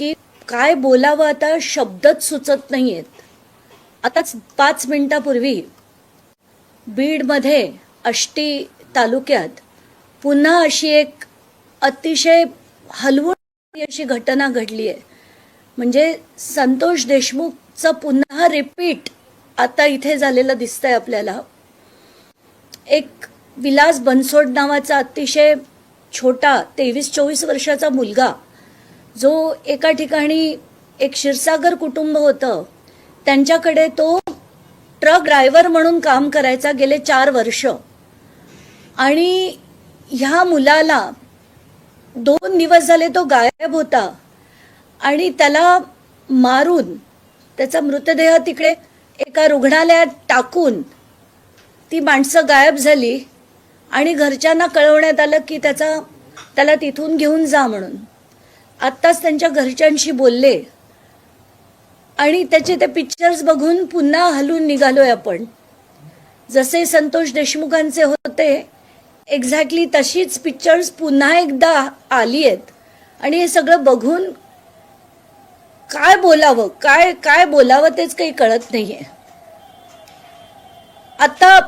की काय बोलावं आता शब्दच सुचत नाही आहेत आताच पाच मिनिटापूर्वी बीडमध्ये आष्टी तालुक्यात पुन्हा अशी एक अतिशय हलवून अशी घटना घडली आहे. म्हणजे संतोष देशमुखचं पुन्हा रिपीट आता इथे झालेलं दिसतंय आपल्याला. एक विलास बनसोड नावाचा अतिशय छोटा तेवीस चोवीस वर्षाचा मुलगा जो एका ठिकाणी एक क्षीरसागर कुटुंब होतं त्यांच्याकडे तो ट्रक ड्रायव्हर म्हणून काम करायचा गेले चार वर्ष. आणि ह्या मुलाला दोन दिवस झाले तो गायब होता आणि त्याला मारून त्याचा मृतदेह तिकडे एका रुग्णालयात टाकून ती माणसं गायब झाली आणि घरच्यांना कळवण्यात आलं की त्याचा त्याला तिथून घेऊन जा म्हणून. आत्ताच त्यांच्या घरच्यांशी बोलले. आणि त्याचे ते पिक्चर्स बघून पुन्हा हलून निघालोय आपण. जसे संतोष देशमुखांचे होते एक्झॅक्टली तशीच पिक्चर्स पुन्हा एकदा आली आहेत आणि हे सगळं बघून काय बोलावं काय काय बोलावं तेच काही कळत नाहीये. आता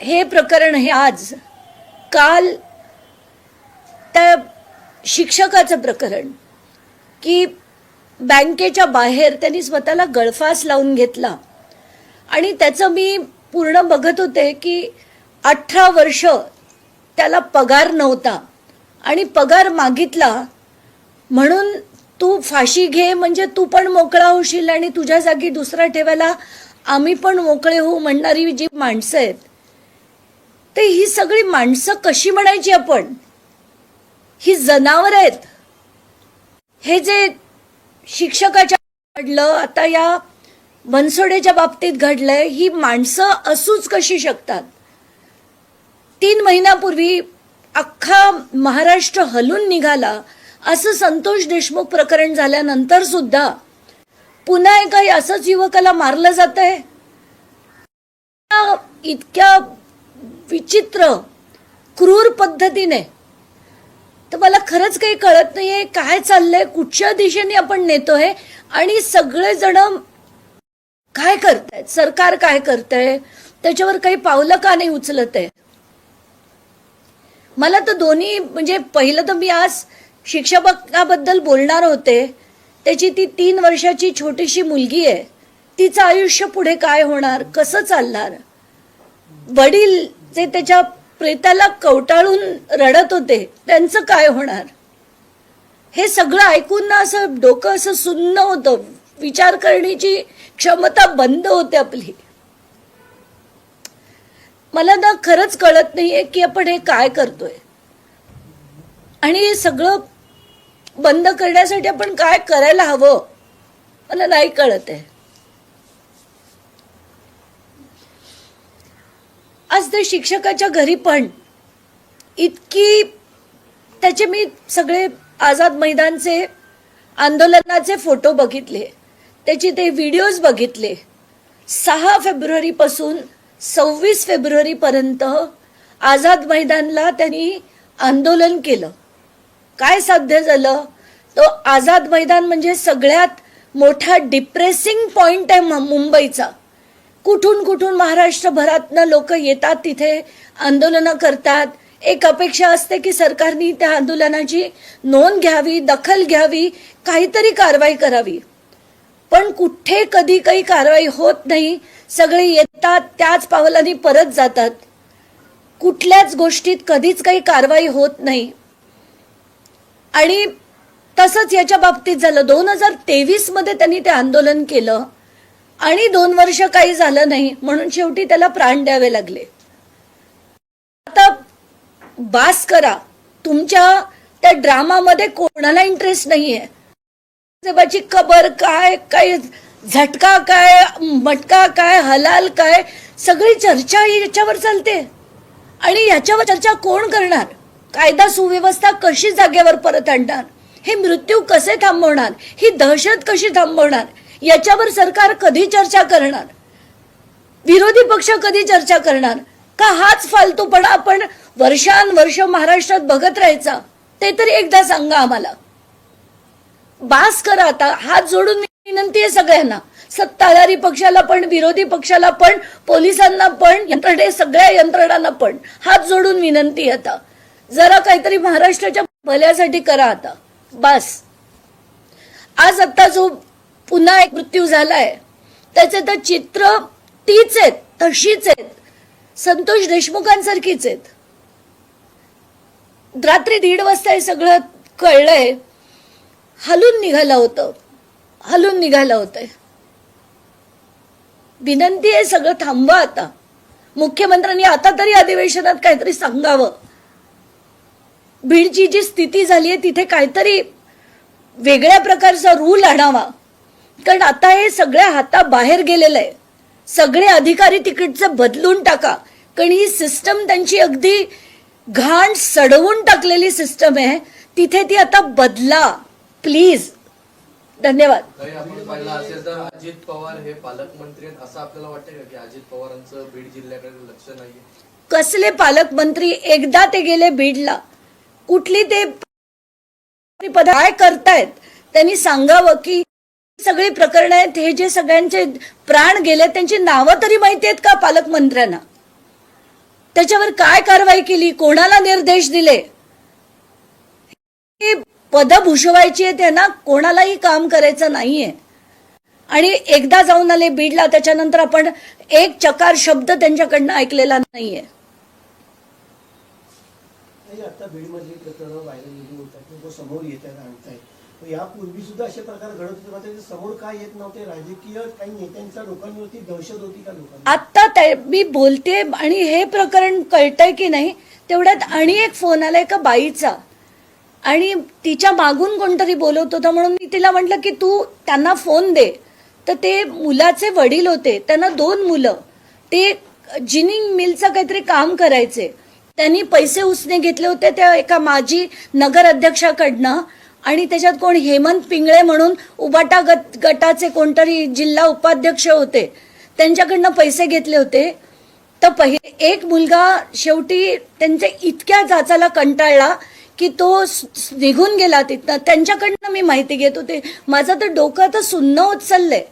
हे प्रकरण हे आज काल त्या शिक्षकाचं प्रकरण की बँकेच्या बाहेर त्यांनी स्वतःला गळफास लावून घेतला. आणि त्याचं मी पूर्ण बघत होते की अठरा वर्ष त्याला पगार नव्हता. आणि पगार मागितला म्हणून तू फाशी घे म्हणजे तू पण मोकळा होशील आणि तुझ्या जागी दुसरा ठेवायला आम्ही पण मोकळे होऊ म्हणणारी जी माणसं आहेत ते ही सगळी माणसं कशी म्हणायची आपण? ही जनावर आहेत. हे जे शिक्षकाच्या घडलं आता या बनसोडेच्या बाबतीत घडलंय ही माणसं असूच कशी शकतात? तीन महिन्यापूर्वी अख्खा महाराष्ट्र हलून निघाला असं संतोष देशमुख प्रकरण झाल्यानंतर सुद्धा पुन्हा एका असंच युवकाला मारलं जात आहे इतक्या विचित्र क्रूर पद्धतीने तर मला खरंच काही कळत नाहीये काय चाललंय कुठच्या दिशेने आपण नेतोय आणि सगळेजण काय करतायत? सरकार काय करतंय? त्याच्यावर काही पावलं का नाही उचलत आहे? मला तर दोन्ही म्हणजे पहिलं तर मी आज शिक्षकाबद्दल बोलणार होते. त्याची ती तीन वर्षाची छोटीशी मुलगी आहे. तिचं आयुष्य पुढे काय होणार? कसं चालणार? वडील जे त्याच्या प्रेताला कवटाळून रडत होते. त्यांचं काय होणार? हे सगळं ऐकून ना असं डोकं असं सुन्न होतं. विचार करण्याची क्षमता बंद होते आपली. मला ना खरंच कळत नाहीये की आपण हे काय करतोय. आणि हे सगळं बंद करण्यासाठी आपण काय करायला हवं? मला नाही कळत आहे आज त्या शिक्षकाच्या घरी पण इतकी त्याचे मी सगळे आझाद मैदानचे आंदोलनाचे फोटो बघितले. त्याचे ते व्हिडिओज बघितले. सहा फेब्रुवारीपासून सव्वीस फेब्रुवारीपर्यंत आझाद मैदानला त्यांनी आंदोलन केलं. काय साध्य झालं? तो आझाद मैदान म्हणजे सगळ्यात मोठा डिप्रेसिंग पॉइंट आहे मु- मुंबईचा. कुठून कुठून महाराष्ट्रभरातनं लोक येतात तिथे आंदोलनं करतात. एक अपेक्षा असते की सरकारने त्या आंदोलनाची नोंद घ्यावी दखल घ्यावी काहीतरी कारवाई करावी. पण कुठे कधी काही कारवाई होत नाही सगळे येतात त्याच पावलांनी परत जातात. कुठल्याच गोष्टीत कधीच काही कारवाई होत नाही. आणि तसंच याच्या बाबतीत झालं. दोन हजार तेवीसमध्ये त्यांनी ते आंदोलन केलं. आणि दोन वर्ष काही झालं नाही म्हणून शेवटी त्याला प्राण द्यावे लागले. आता बास करा. तुमच्या त्या ड्रामामध्ये कोणाला इंटरेस्ट नाहीये? जेव्हाची कबर काय काय झटका काय मटका काय हलाल काय सगळी चर्चा याच्यावर चालते. आणि याच्यावर चर्चा कोण करणार? कायदा सुव्यवस्था कशी जागेवर परत आणणार? हे मृत्यू कसे थांबवणार? ही दहशत कशी थांबवणार? याच्यावर सरकार कधी चर्चा करणार? विरोधी पक्ष कधी चर्चा करणार? का हाच फालतूपणा आपण वर्षानुवर्ष महाराष्ट्रात बघत राहायचा? ते तरी एकदा सांगा आम्हाला. बास करा आता. हात जोडून विनंती आहे सगळ्यांना. सत्ताधारी पक्षाला पण विरोधी पक्षाला पण पोलिसांना पण यंत्रणे सगळ्या यंत्रणांना पण. हात जोडून विनंती आता. जरा काहीतरी महाराष्ट्राच्या भल्यासाठी करा आता. बास. आज आता जो पुन्हा एक मृत्यू झालाय. त्याचे तर चित्र तीच आहेत तशीच आहेत. संतोष देशमुखांसारखीच आहेत. रात्री दीड वाजता हे सगळं कळलंय. हलून निघालं होतं. हलून निघालं होतंय. विनंती आहे सगळं थांबवा आता. मुख्यमंत्र्यांनी आता तरी अधिवेशनात काहीतरी सांगावं. बीडची जी स्थिती झाली आहे तिथे काहीतरी वेगळ्या प्रकारचा रूल आणावा. कारण आता हे सगळ्या हाताबाहेर गेलेलं आहे. सगळे अधिकारी तिकडचे बदलून टाका. कारण ही सिस्टम त्यांची अगदी घाण सडवून टाकलेली सिस्टम आहे. तिथे ती आता बदला. प्लीज धन्यवाद. अजित पवार हे पालकमंत्री आहेत. असं आपल्याला वाटतं का की अजित पवारांचं बीड जिल्ह्याकडे लक्ष नाहीये? कसले पालकमंत्री एकदा ते गेले बीडला. कुठली ते पद काय करतायत? त्यांनी सांगावं की सगळी प्रकरणं आहेत हे जे सगळ्यांचे प्राण गेले त्यांची नावं तरी माहिती आहेत का पालकमंत्र्यांना? त्याच्यावर काय कारवाई केली? कोणाला निर्देश दिले? पद भूषवायची आहे त्यांना कोणालाही काम करायचं नाहीये. आणि एकदा जाऊन आले बीडला त्याच्यानंतर आपण एक चकार शब्द त्यांच्याकडनं ऐकलेला नाहीये. आता बीडमधली प्रकरणं व्हायरल समोर येत यापूर्वी सुद्धा असे प्रकार घडत होते मात्र ते समोर काय येत नव्हते राजकीय काही नेत्यांच्या लोकांवरती दहशत होती का लोकांना आत्ता मी बोलते आणि हे प्रकरण कळतंय की नाही तेवढ्यात आणि एक फोन आला का बाईचा. आणि तिच्या मागून कोणतरी बोलवत होता म्हणून मी तिला म्हटलं की तू त्यांना फोन दे. तर ते मुलाचे वडील होते त्यांना दोन मुलं. ते जिनिंग मिलचं काहीतरी काम करायचे. त्यांनी पैसे उसने घेतले होते त्या एका माजी नगर अध्यक्षाकडनं आणि त्याच्यात कोण? हेमंत पिंगळे म्हणून उबाटा गट गटाचे कोणतरी जिल्हा उपाध्यक्ष होते. त्यांच्याकडनं पैसे घेतले होते. तर पहि एक मुलगा शेवटी त्यांच्या इतक्या जाचाला कंटाळला की तो निघून गेला तिथनं. त्यांच्याकडनं मी माहिती घेत होते. माझं तर डोकं तर सुन्न होत चाललंय.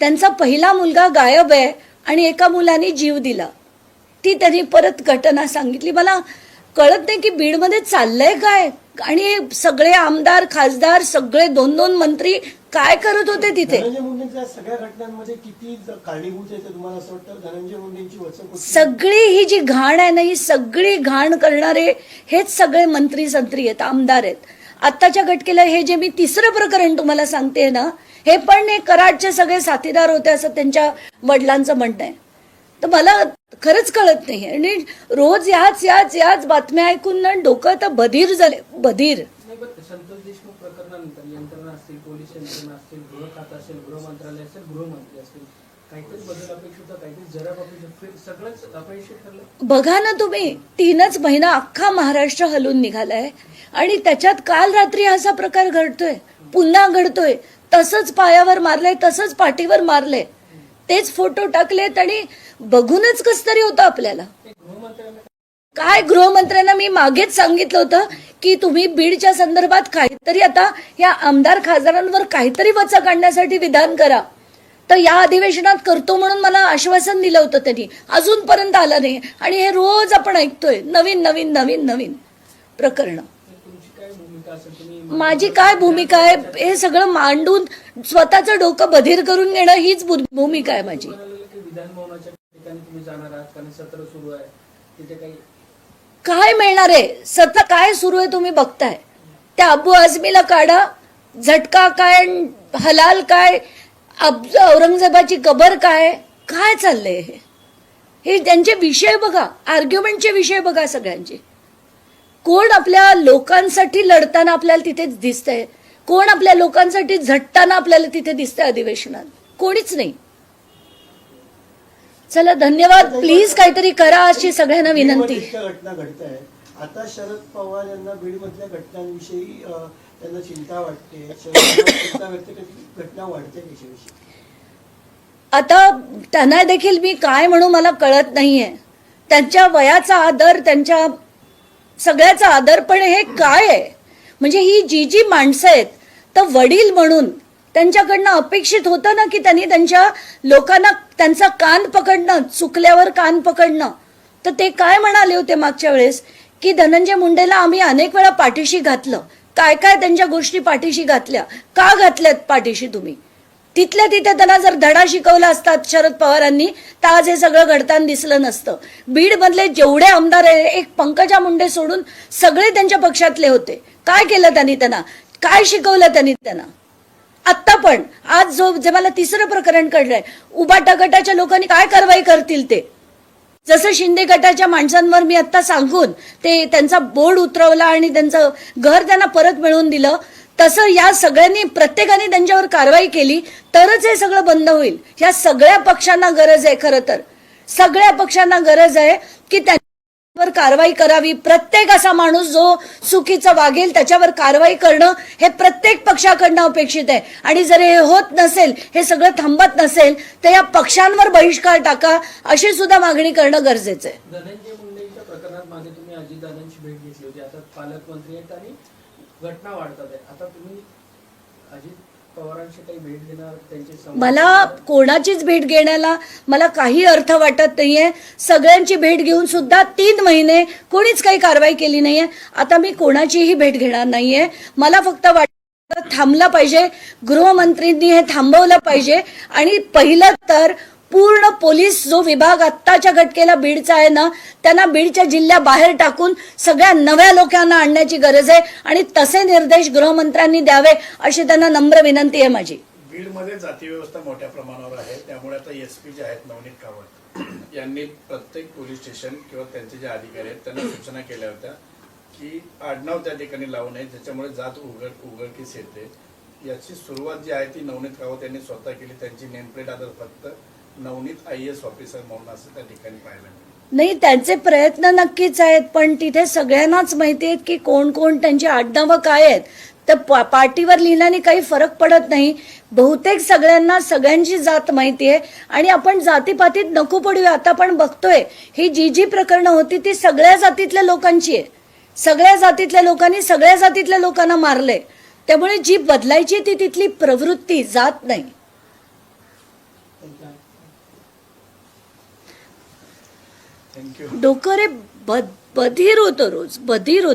त्यांचा पहिला मुलगा गायब आहे आणि एका मुलाने जीव दिला. ती त्यांनी परत घटना सांगितली. मला कळत नाही की बीडमध्ये चाललंय काय? आणि सगळे आमदार खासदार सगळे दोन दोन मंत्री काय करत होते तिथे? धनंजय मुंडेंच्या सगळ्या घटनांमध्ये किती ज- कारणीभूत आहे ते तुम्हाला असं वाटतं? धनंजय मुंडेंची वचक होती सगळी ही जी घाण आहे ना ही सगळी घाण करणारे हेच सगळे मंत्री संत्री आहेत आमदार आहेत. आत्ताच्या घटकेला हे जे मी तिसरं प्रकरण तुम्हाला सांगते ना हे पण हे कराडचे सगळे साथीदार होते असं त्यांच्या वडिलांचं म्हणणं आहे. तर मला खरंच कळत नाही. आणि रोज याच याच याच बातम्या ऐकून ना डोकं आता बधीर झाले बधीर. नाही पण संतोष देशमुख प्रकरणानंतर यंत्रणा असतील पोलीस यंत्रणा असतील गृह खातं असेल गृह मंत्रालय असेल गृहमंत्री असतील काहीतरी बदल अपेक्षित होता काहीतरी जरा अपेक्षित फिर सगळंच अपयशी ठरलं. बघा ना तुम्ही तीनच महिना अख्खा महाराष्ट्र हलून निघालाय. आणि त्याच्यात काल रात्री असा प्रकार घडतोय पुन्हा घडतोय तसंच पायावर मारलंय तसंच पाठीवर मारलंय. तेच फोटो टाकलेत आणि बघूनच कस तरी होतं आपल्याला. काय गृहमंत्र्यांना मी मागेच सांगितलं होतं की तुम्ही बीडच्या संदर्भात काहीतरी आता या आमदार खासदारांवर काहीतरी वचा काढण्यासाठी विधान करा. तर या अधिवेशनात करतो म्हणून मला आश्वासन दिलं होतं त्यांनी. अजूनपर्यंत आलं नाही. आणि हे रोज आपण ऐकतोय नवीन नवीन नवीन नवीन प्रकरणं. भूमिका असेल तुम्ही माझी काय भूमिका आहे हे सगळं मांडून स्वतःचं डोकं बधीर करून घेणं हीच भूमिका आहे माझी. म्हणाले की विधान भवनाच्या ठिकाणी तुम्ही जाणार आहात कारण सत्र सुरू आहे. तिथे काही काय मिळणार आहे? सतत काय सुरू आहे तुम्ही बघताय. त्या अबू आझमीला काढा झटका काय हलाल काय औरंगजेबाची कबर काय काय चाललंय हे? त्यांचे विषय बघा आर्ग्युमेंटचे विषय बघा सगळ्यांचे. कोण आपल्या लोकांसाठी लढताना आपल्याला तिथे दिसतंय? कोण आपल्या लोकांसाठी झटताना आपल्याला तिथे दिसतंय अधिवेशनात? कोणीच नाही. चला धन्यवाद. प्लीज काहीतरी करा अशी सगळ्यांना विनंती. घटना घडत आहेत आता शरद पवार यांना बीडमधल्या घटनांविषयी अं, त्यांना चिंता वाटते. घटना वाढते आता त्यांना देखील मी काय म्हणू मला कळत नाहीये. त्यांच्या वयाचा आदर त्यांच्या सगळ्याचा आदरपण हे काय आहे? म्हणजे ही जी जी माणसं आहेत तर वडील म्हणून त्यांच्याकडनं अपेक्षित होतं ना की त्यांनी त्यांच्या लोकांना त्यांचा कान पकडणं चुकल्यावर कान पकडणं? तर ते काय म्हणाले होते मागच्या वेळेस? की धनंजय मुंडेला आम्ही अनेक वेळा पाठीशी घातलं. काय काय त्यांच्या गोष्टी पाठीशी घातल्या? का घातल्यात पाठीशी तुम्ही? तिथल्या तिथे त्यांना जर धडा शिकवला असतात शरद पवारांनी तर आज हे सगळं घडताना दिसलं नसतं. बीडमधले जेवढे आमदार आहे एक पंकजा मुंडे सोडून सगळे त्यांच्या पक्षातले होते. काय केलं त्यांनी त्यांना? काय शिकवलं त्यांनी त्यांना? आत्ता पण आज जो जे मला तिसरं प्रकरण कळलंय उबाटा गटाच्या लोकांनी काय कारवाई करतील ते? जसं शिंदे गटाच्या माणसांवर मी आता सांगून ते त्यांचा बोर्ड उतरवला आणि त्यांचं घर त्यांना परत मिळवून दिलं तसं या सगळ्यांनी प्रत्येकाने त्यांच्यावर कारवाई केली तरच हे सगळं बंद होईल. या सगळ्या पक्षांना गरज आहे खरं तर. सगळ्या पक्षांना गरज आहे की त्यांच्यावर कारवाई करावी. प्रत्येक असा माणूस जो चुकीचं वागेल त्याच्यावर कारवाई करणं हे प्रत्येक पक्षाकडनं अपेक्षित आहे. आणि जर हे होत नसेल हे सगळं थांबत नसेल तर या पक्षांवर बहिष्कार टाका अशी सुद्धा मागणी करणं गरजेचं आहे. घटना वाढतात आहे. आता तुम्ही अजित काही भेट घेणार मला कोणाचीच भेट घेण्याला मला काही अर्थ वाटत नाहीये. सगळ्यांची भेट घेऊन सुद्धा तीन महिने कोणीच काही कारवाई केली नाहीये. आता मी कोणाचीही भेट घेणार नाहीये. मला फक्त वाट थांबलं पाहिजे. गृहमंत्रींनी हे थांबवलं पाहिजे. आणि पहिलं तर पूर्ण पोलीस जो विभाग आत्ताच्या घटकेला बीडचा आहे ना त्यांना बीडच्या जिल्ह्याबाहेर टाकून सगळ्या नव्या लोकांना आणण्याची गरज आहे आणि तसे निर्देश गृहमंत्र्यांनी द्यावे अशी त्यांना नम्र विनंती आहे माझी. बीडमध्ये जाती व्यवस्था मोठ्या प्रमाणावर आहे. त्यामुळे आता एस पी जे आहेत नवनीत कावत यांनी प्रत्येक पोलीस स्टेशन किंवा त्यांचे जे अधिकारी आहेत त्यांना सूचना केल्या होत्या की आडनाव त्या ठिकाणी लावू नये ज्याच्यामुळे जात उघड उघडकीस येते. याची सुरुवात जी आहे ती नवनीत कावत यांनी स्वतः केली. त्यांची नेमप्लेट आता फक्त नवनीत आय एस ऑफिसर म्हणून असं त्या ठिकाणी पाहायला मिळालं नाही त्यांचे प्रयत्न नक्कीच आहेत पण तिथे सगळ्यांनाच माहिती आहेत की कोण कोण त्यांची आडनावं काय आहेत. तर पा- पाटीवर लिहिल्याने काही फरक पडत नाही. बहुतेक सगळ्यांना सगळ्यांची जात माहिती आहे. आणि आपण जातीपातीत नको पडूया. आता आपण बघतोय ही जी जी प्रकरणं होती ती सगळ्या जातीतल्या लोकांची आहे. सगळ्या जातीतल्या लोकांनी सगळ्या जातीतल्या लोकांना मारले त्यामुळे जी बदलायची ती तिथली प्रवृत्ती जात नाही. थँक्यू डोकं रे बध- बधीर होतं रोज बधीर होतं